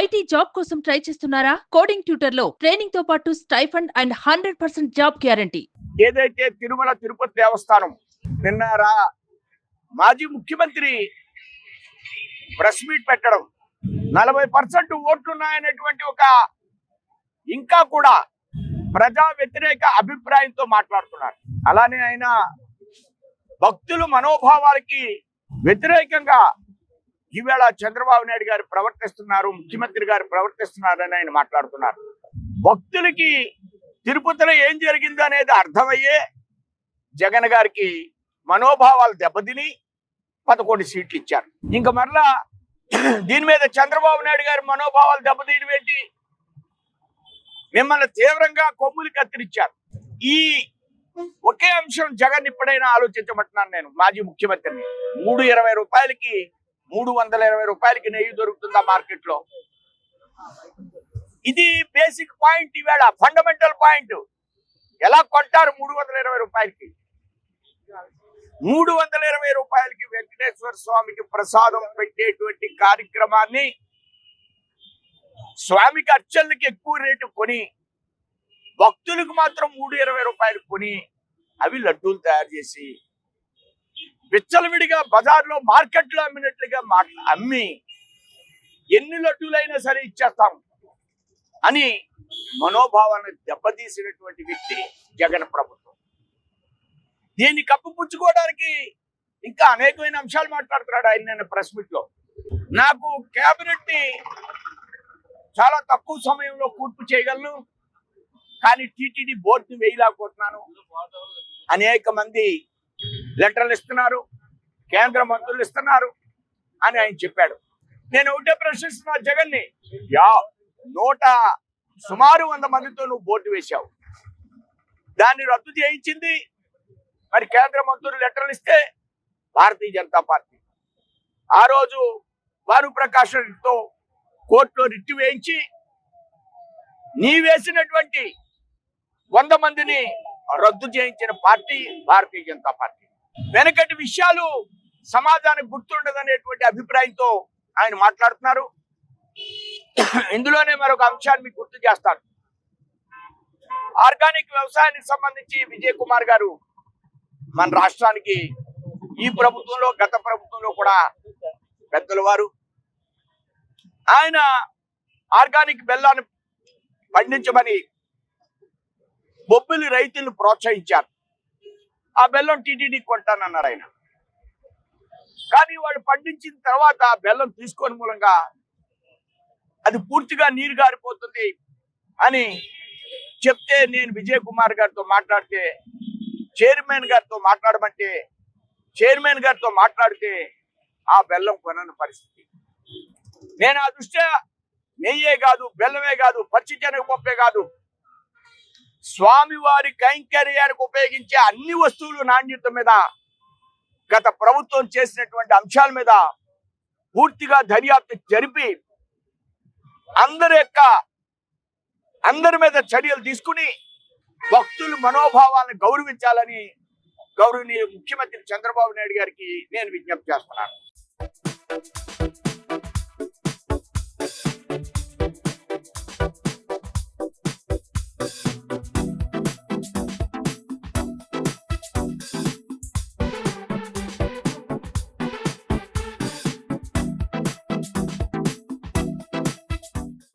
IT job కోసం try చేస్తున్నారా? Coding ట్యూటర్లో ట్రైనింగ్తో పాటు stipend and hundred percent job guarantee. ఏదైతే తిరుమల తిరుపతి దేవస్థానం నిన్నారా మాజీ ముఖ్యమంత్రి ప్రెస్ మీట్ పెట్టడం నలభై పర్సెంట్ ఓట్లున్నాయనేటువంటి ఒక ఇంకా కూడా ప్రజా వ్యతిరేక అభిప్రాయంతో మాట్లాడుతున్నారు. అలానే ఆయన భక్తులు మనోభావాలకి వ్యతిరేకంగా ఈవేళ చంద్రబాబు నాయుడు గారు ప్రవర్తిస్తున్నారు ముఖ్యమంత్రి గారు ప్రవర్తిస్తున్నారని ఆయన మాట్లాడుతున్నారు. భక్తులకి తిరుపతిలో ఏం జరిగిందో అనేది అర్థమయ్యే జగన్ గారికి మనోభావాలు దెబ్బతిని పదకొండు సీట్లు ఇచ్చారు. ఇంకా మరలా దీని మీద చంద్రబాబు నాయుడు గారి మనోభావాలు దెబ్బతీయడం ఏంటి? మిమ్మల్ని తీవ్రంగా కొమ్ములు కత్తిరించారు. ఈ ఒకే అంశం జగన్ ఇప్పుడైనా ఆలోచించమంటున్నాను నేను మాజీ ముఖ్యమంత్రిని. మూడు ఇరవై రూపాయలకి మూడు వందల ఇరవై రూపాయలకి నెయ్యి దొరుకుతుందా మార్కెట్లో ఇది బేసిక్ పాయింట్ ఈవేళ ఫండమెంటల్ పాయింట్ ఎలా కొంటారు మూడు వందల ఇరవై రూపాయలకి? మూడు వందల ఇరవై రూపాయలకి వెంకటేశ్వర స్వామికి ప్రసాదం పెట్టేటువంటి కార్యక్రమాన్ని స్వామికి అర్చనలకి ఎక్కువ రేటు కొని భక్తులకు మాత్రం మూడు ఇరవై రూపాయలు కొని అవి లడ్డూలు తయారు చేసి విచ్చలవిడిగా బజార్లో మార్కెట్లో అమ్మినట్లుగా మాట్లా అమ్మి ఎన్ని లడ్డూలైనా సరే ఇచ్చేస్తాం అని మనోభావాన్ని దెబ్బతీసినటువంటి వ్యక్తి జగన్ ప్రభుత్వం. దీన్ని కప్పుపుచ్చుకోవడానికి ఇంకా అనేకమైన అంశాలు మాట్లాడుతున్నాడు ఆయన నేను ప్రెస్ మీట్లో. నాకు క్యాబినెట్ని ని చాలా తక్కువ సమయంలో కూర్పు చేయగలను కానీ టీటీడీ బోర్డుని వేయలేకపోతున్నాను. అనేక మంది లెటర్లు ఇస్తున్నారు కేంద్ర మంత్రులు ఇస్తున్నారు అని ఆయన చెప్పాడు. నేను ఒకటే ప్రశ్నిస్తున్నా జగన్ని యా నూట సుమారు వంద మందితో నువ్వు బోర్డు వేశావు. దాన్ని రద్దు చేయించింది మరి కేంద్ర మంత్రులు లెటర్లు ఇస్తే భారతీయ జనతా పార్టీ. ఆ రోజు వారు ప్రకాష్ రెడ్డితో కోర్టులో రిట్టు వేయించి నీ వేసినటువంటి వంద మందిని రద్దు చేయించిన పార్టీ భారతీయ జనతా పార్టీ. వెనకటి విషయాలు సమాజానికి గుర్తుండదనేటువంటి అభిప్రాయంతో ఆయన మాట్లాడుతున్నారు. ఇందులోనే మరొక అంశాన్ని మీకు గుర్తు చేస్తాను. ఆర్గానిక్ వ్యవసాయానికి సంబంధించి విజయ్ కుమార్ గారు మన రాష్ట్రానికి ఈ ప్రభుత్వంలో గత ప్రభుత్వంలో కూడా పెద్దల వారు. ఆయన ఆర్గానిక్ బెల్లాన్ని పండించమని బొబ్బిలి రైతులను ప్రోత్సహించారు. ఆ బెల్లం టీటీడీ కొంటానన్నారు ఆయన. కానీ వాళ్ళు పండించిన తర్వాత ఆ బెల్లం తీసుకొని మూలంగా అది పూర్తిగా నీరు గారిపోతుంది అని చెప్తే నేను విజయ్ కుమార్ గారితో మాట్లాడితే చైర్మన్ గారితో మాట్లాడమంటే చైర్మన్ గారితో మాట్లాడితే ఆ బెల్లం కొనని పరిస్థితి. నేను ఆ దృష్ట్యా నెయ్యే కాదు బెల్లమే కాదు పచ్చి శనగపప్పే కాదు స్వామివారి కైంకర్యానికి ఉపయోగించే అన్ని వస్తువులు నాణ్యత మీద గత ప్రభుత్వం చేసినటువంటి అంశాల మీద పూర్తిగా దర్యాప్తు జరిపి అందరి యొక్క అందరి మీద చర్యలు తీసుకుని భక్తుల మనోభావాలను గౌరవించాలని గౌరవనీయ ముఖ్యమంత్రి చంద్రబాబు నాయుడు గారికి నేను విజ్ఞప్తి చేస్తున్నాను.